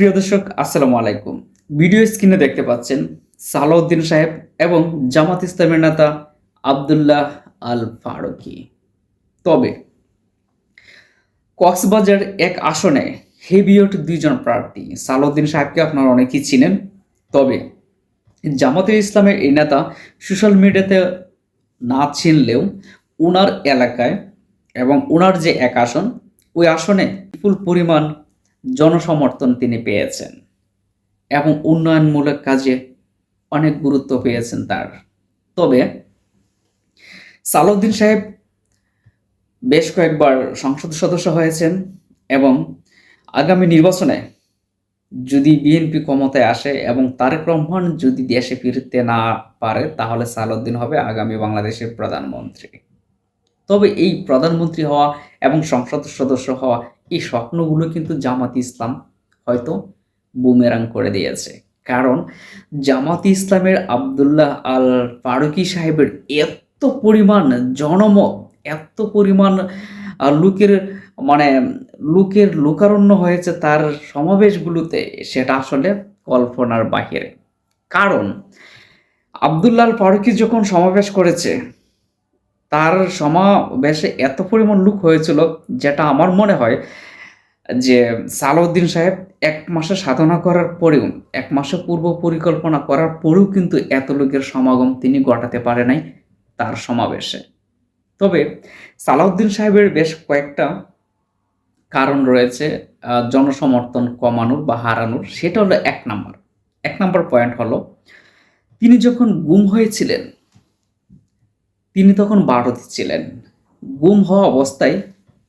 প্রিয় দর্শক, আসসালামু আলাইকুম। ভিডিও স্ক্রিনে দেখতে পাচ্ছেন সালাউদ্দিন সাহেব এবং জামাত ইসলামের নেতা আবদুল্লাহ আল ফারুকি তবে কক্সবাজার এক আসনে হেভিয়ট দুইজন প্রার্থী। সালাউদ্দিন সাহেবকে আপনারা অনেকেই চিনেন। তবে জামাতের ইসলামের এই নেতা সোশ্যাল মিডিয়াতে না চিনলেও ওনার এলাকায় এবং ওনার যে এক আসন, ওই আসনে বিপুল পরিমাণ জনসমর্থন তিনি পেয়েছেন এবং উন্নয়নমূলক কাজে অনেক গুরুত্ব পেয়েছেন তার। তবে সালাউদ্দিন সাহেব বেশ কয়েকবার সংসদ সদস্য হয়েছেন এবং আগামী নির্বাচনে যদি বিএনপি ক্ষমতায় আসে এবং তারেক রহমান যদি দেশে ফিরতে না পারে, তাহলে সালাউদ্দিন হবে আগামী বাংলাদেশের প্রধানমন্ত্রী। তবে এই প্রধানমন্ত্রী হওয়া এবং সংসদ সদস্য হওয়া এই স্বপ্নগুলো কিন্তু জামাত ইসলাম হয়তো বুমেরাং করে দিয়েছে। কারণ জামাত ইসলামের আবদুল্লাহ আল ফারুকি সাহেবের এত পরিমাণ জনমত, এত পরিমাণ লোকের মানে লোকের লোকারণ্য হয়েছে তার সমাবেশগুলোতে, সেটা আসলে কল্পনার বাহিরে। কারণ আবদুল্লাহ আল ফারুকি যখন সমাবেশ করেছে তার সমাবেশে এত পরিমাণ লোক হয়েছিল যেটা আমার মনে হয় যে সালাউদ্দিন সাহেব এক মাসে সাধনা করার পরেও, এক মাসে পূর্ব পরিকল্পনা করার পরেও কিন্তু এত লোকের সমাগম তিনি ঘটাতে পারে নাই তার সমাবেশে। তবে সালাউদ্দিন সাহেবের বেশ কয়েকটা কারণ রয়েছে জনসমর্থন কমানোর বা হারানোর, সেটা হলো এক নাম্বার। এক নাম্বার পয়েন্ট হলো, তিনি যখন গুম হয়েছিলেন তিনি তখন ভারতে ছিলেন। গুম হওয়া অবস্থায়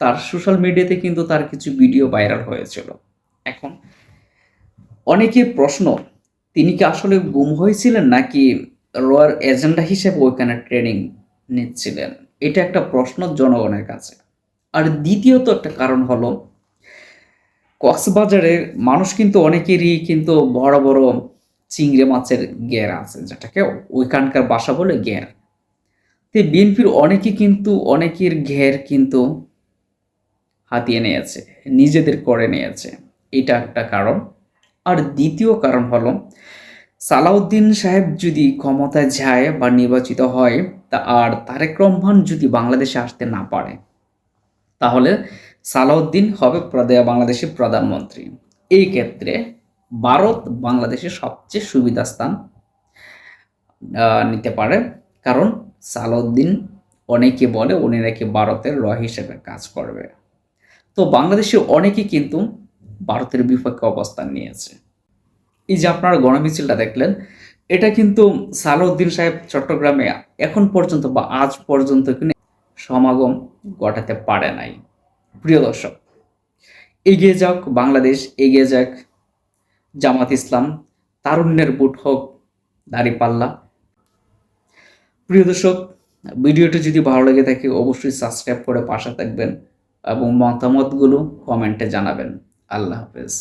তার সোশ্যাল মিডিয়াতে কিন্তু তার কিছু ভিডিও ভাইরাল হয়েছিল। এখন অনেকের প্রশ্ন, তিনি কি আসলে গুম হয়েছিলেন নাকি রয়ার এজেন্ডা হিসেবে ওইখানে ট্রেনিং নিচ্ছিলেন? এটা একটা প্রশ্ন জনগণের কাছে। আর দ্বিতীয়ত একটা কারণ হলো কক্সবাজারে মানুষ কিন্তু অনেকেরই কিন্তু বড় বড় চিংড়ি মাছের গের আছে, যেটাকে ওইখানকার বাসা বলে গের তো বিএনপির অনেকে কিন্তু, অনেকের ঘের কিন্তু হাতিয়ে নিয়েছে, নিজেদের করে নিয়েছে। এটা একটা কারণ। আর দ্বিতীয় কারণ হলো, সালাউদ্দিন সাহেব যদি ক্ষমতায় যায় বা নির্বাচিত হয়, তা আর তারেক রহমান যদি বাংলাদেশে আসতে না পারে, তাহলে সালাউদ্দিন হবে বাংলাদেশের প্রধানমন্ত্রী। এই ক্ষেত্রে ভারত বাংলাদেশের সবচেয়ে সুবিধা স্থান নিতে পারে। কারণ সালাউদ্দিন, অনেকে বলে উনি নাকি ভারতের র হিসেবে কাজ করবে। তো বাংলাদেশে অনেকে কিন্তু ভারতের বিপক্ষে অবস্থান নিয়েছে। এই যে আপনারা গণমিছিলটা দেখলেন, এটা কিন্তু সালাউদ্দিন সাহেব চট্টগ্রামে এখন পর্যন্ত বা আজ পর্যন্ত কিন্তু সমাগম ঘটাতে পারে নাই। প্রিয় দর্শক, এগিয়ে যাক, বাংলাদেশ এগিয়ে যাক। জামাত ইসলাম, তারুণ্যের বুট হোক, দাঁড়িপাল্লা। প্রিয় দর্শক, ভিডিওটি যদি ভালো লেগে থাকে, অবশ্যই সাবস্ক্রাইব করে পাশে থাকবেন এবং মতামতগুলো কমেন্টে জানাবেন। আল্লাহ হাফেজ।